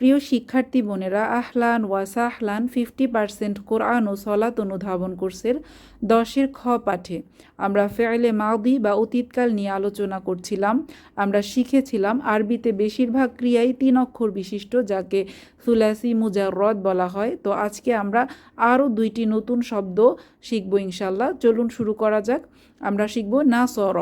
প্রিয় শিক্ষার্থী বোনেরা, আহলান ওয়াসাহলান ফিফটি পার্সেন্ট কোরআন ও সলাত অনুধাবন কোর্সের দশের খ পাঠে। আমরা ফেলে মাউদি বা অতীতকাল নিয়ে আলোচনা করছিলাম। আমরা শিখেছিলাম আরবিতে বেশিরভাগ ক্রিয়াই তিন অক্ষর বিশিষ্ট, যাকে সুলাসি মুজার মুজাররদ বলা হয়। তো আজকে আমরা আরও দুইটি নতুন শব্দ শিখব ইনশাল্লাহ চলুন শুরু করা যাক। আমরা শিখব না সর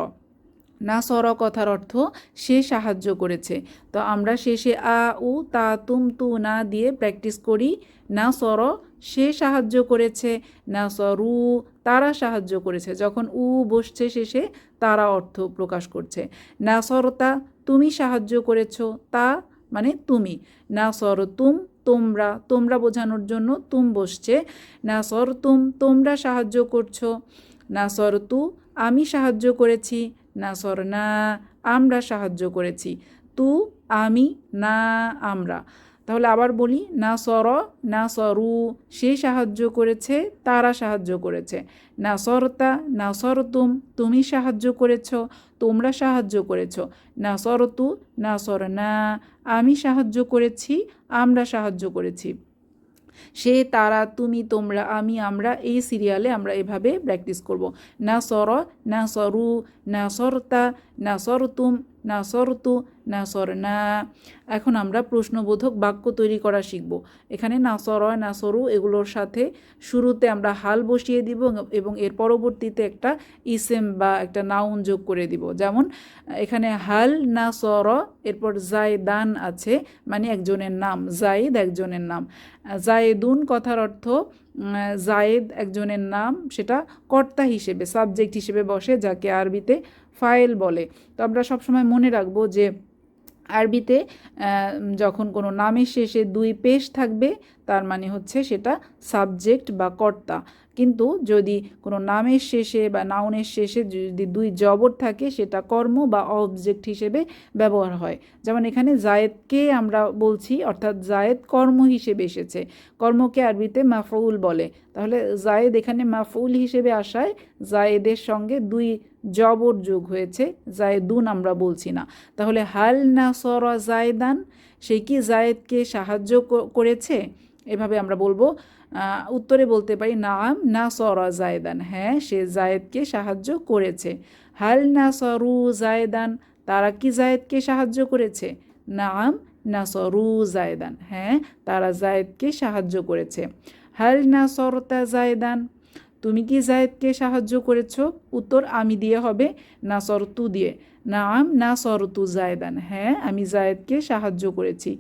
না সর কথার অর্থ সে সাহায্য করেছে। তো আমরা শেষে আ, উ, তা, তুম, তু, না দিয়ে প্র্যাকটিস করি। না সর, সে সাহায্য করেছে। না সরু তারা সাহায্য করেছে। যখন উ বসছে শেষে, তারা অর্থ প্রকাশ করছে। না সরতা তুমি সাহায্য করেছ। তা মানে তুমি। না সর, তুম, তোমরা। তোমরা বোঝানোর জন্য তুম বসছে। না সর, তুম, তোমরা সাহায্য করছ। না সর, তু, আমি সাহায্য করেছি। না সর না আমরা সাহায্য করেছি। তু, আমি, না আমরা। তাহলে আবার বলি, না সর না সরু সে সাহায্য করেছে, তারা সাহায্য করেছে। না সরতা না সরতুম তুমি সাহায্য করেছ, তোমরা সাহায্য করেছ। না সরতু না সর না, আমি সাহায্য করেছি, আমরা সাহায্য করেছি। সে, তারা, তুমি, তোমরা, আমি, আমরা এই সিরিয়ালে আমরা এভাবে প্র্যাকটিস করব। না সর না সরু না সরতা না সরতুম না সরতু না সর না। এখন আমরা প্রশ্নবোধক বাক্য তৈরি করা শিখব। এখানে না সর না সরু এগুলোর সাথে শুরুতে আমরা হাল বসিয়ে দিব এবং এর পরবর্তীতে একটা ইসেম বা একটা নাউন যোগ করে দিব। যেমন, এখানে হাল, না সর এরপর জায়দান আছে মানে একজনের নাম জাইদ একজনের নাম। জায়েদুন কথার অর্থ জায়েদ একজনের নাম, সেটা কর্তা হিসেবে, সাবজেক্ট হিসেবে বসে, যাকে আরবিতে ফাইল বলে। তো আমরা সবসময় মনে রাখব যে আরবিতে যখন কোনো নামের শেষে দুই পেশ থাকবে তার মানে হচ্ছে সেটা সাবজেক্ট বা কর্তা। কিন্তু যদি কোনো নামের শেষে বা নাউনের শেষে যদি দুই জবর থাকে, সেটা কর্ম বা অবজেক্ট হিসেবে ব্যবহার হয়। যেমন এখানে জায়েদকে আমরা বলছি, অর্থাৎ জায়েদ কর্ম হিসেবে এসেছে। কর্মকে আরবিতে মাফউল বলে। তাহলে জায়েদ এখানে মাফউল হিসেবে আসায় জায়েদের সঙ্গে দুই জবর যোগ হয়েছে। জায়েদুন আমরা বলছি না। তাহলে হাল না সর জায়দান সে কি জায়েদকে সাহায্য করেছে? এভাবে আমরা বলব। উত্তরে বলতে পারি, নাম না সরা জায়দান। হ্যাঁ সে জায়েদকে সাহায্য করেছে। হাল না সরু জায়দান? তারা কি জায়েদকে সাহায্য করেছে? নাম না সরু জায়দান। হ্যাঁ তারা জায়েদকে সাহায্য করেছে। হাল না সরতা জায়দান? তুমি কি জায়েদকে সাহায্য করেছ? উত্তর, আমি দিয়ে হবে না সরতু দিয়ে। না আম না সরতু জায়দান। হ্যাঁ আমি জায়েদকে সাহায্য করেছি।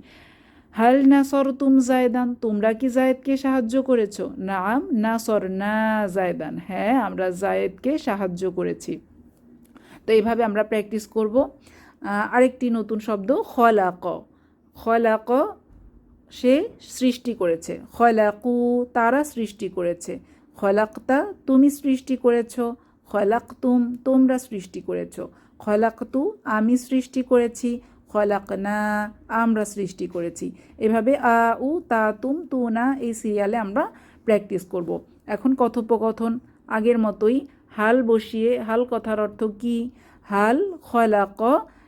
হাল না সর তুম জায়দান? তোমরা কি জায়েদকে সাহায্য করেছ? নাম, না সর না জায়দান। হ্যাঁ আমরা জায়েদকে সাহায্য করেছি। তো এইভাবে আমরা প্র্যাকটিস করব। আরেকটি নতুন শব্দ, খলাক। খলাক সে সৃষ্টি করেছে। খলাকু, তারা সৃষ্টি করেছে। খলাক্তা তুমি সৃষ্টি করেছ, খলাক্তুম তোমরা সৃষ্টি করেছ। খলাক্তু আমি সৃষ্টি করেছি, খলাকনা আমরা সৃষ্টি করেছি। এভাবে আ, উ, তা, তুম, তু, না এই সিরিয়ালে আমরা প্র্যাকটিস করব। এখন কথোপকথন, আগের মতোই হাল বসিয়ে, হাল কথার অর্থ কি? হাল খলাক,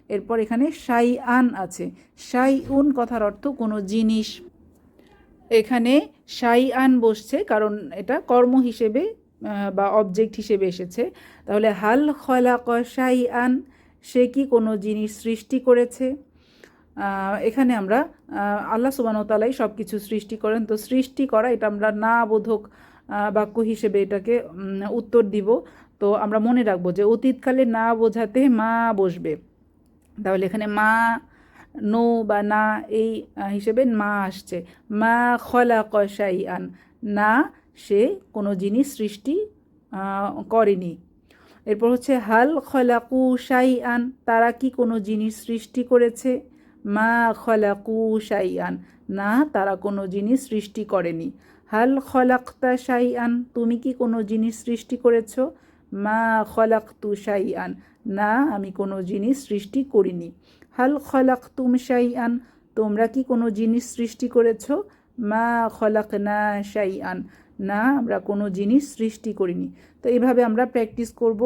এরপর এখানে সাই আন আছে। সাই উন কথার অর্থ কোনো জিনিস। এখানে সাই আন বসছে, কারণ এটা কর্ম হিসেবে বা অবজেক্ট হিসেবে এসেছে। তাহলে, হাল খলাক সাই আন সে কি কোনো জিনিস সৃষ্টি করেছে? এখানে আমরা আল্লাহ সুবানতালাই সব কিছু সৃষ্টি করেন। তো সৃষ্টি করা, এটা আমরা না বোধক বাক্য হিসেবে এটাকে উত্তর দিব। তো আমরা মনে রাখব যে, অতীতকালে না বোঝাতে মা বসবে। তাহলে এখানে মা নো বা না এই হিসেবে মা আসছে। মা খলা কষাই আন না সে কোনো জিনিস সৃষ্টি করেনি। এরপর হচ্ছে, হাল খলাকু সাই আন তারা কি কোনো জিনিস সৃষ্টি করেছে? মা খলাকু সাই আন না তারা কোনো জিনিস সৃষ্টি করেনি। হাল খলাক্তা সাই আন তুমি কি কোনো জিনিস সৃষ্টি করেছ? মা খলাক্তু সাই আন না আমি কোনো জিনিস সৃষ্টি করিনি। হাল খলাক্তুম সাই আন তোমরা কি কোনো জিনিস সৃষ্টি করেছ? মা খলাক না সাই আন না, আমরা কোনো জিনিস সৃষ্টি করিনি। তো এইভাবে আমরা প্র্যাকটিস করব।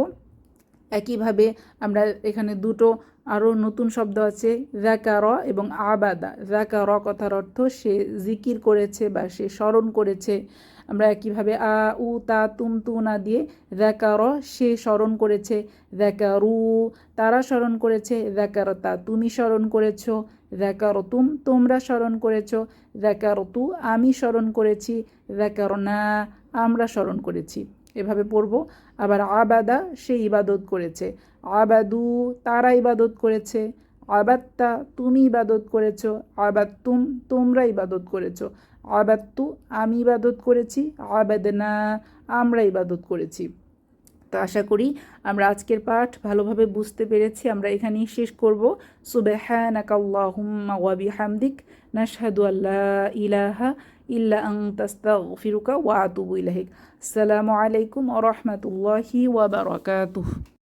একইভাবে আমরা এখানে দুটো আরও নতুন শব্দ আছে র এবং আবাদা। র কথার অর্থ সে জিকির করেছে বা সে স্মরণ করেছে। আমরা একইভাবে আ, উ, তা, তুম, তু, না দিয়ে র সে স্মরণ করেছে। রু তারা স্মরণ করেছে। তা তুমি স্মরণ করেছ। করেছ তুম তোমরা স্মরণ করেছ। তু আমি স্মরণ করেছি। না আমরা স্মরণ করেছি। এভাবে পড়ব। আবার আবাদা, সে ইবাদত করেছে। আবাদু, তারা ইবাদত করেছে। আবাত্তা তুমি ইবাদত করেছ তুম তোমরা ইবাদত করেছ। আবাত্তু আমি ইবাদত করেছি আবাদনা আমরা ইবাদত করেছি। তো আশা করি আমরা আজকের পাঠ ভালোভাবে বুঝতে পেরেছি। আমরা এখানেই শেষ করব। করব সুবহানাকাল্লাহুম্মা ওয়া বিহামদিক, নাশহাদু আল্লা ইলাহা ইল্লা আনতা, আস্তাগফিরুকা ওয়া আতুবু ইলাহিক আসসালামু আলাইকুম ওয়া রাহমাতুল্লাহি ওয়া বারাকাতুহু।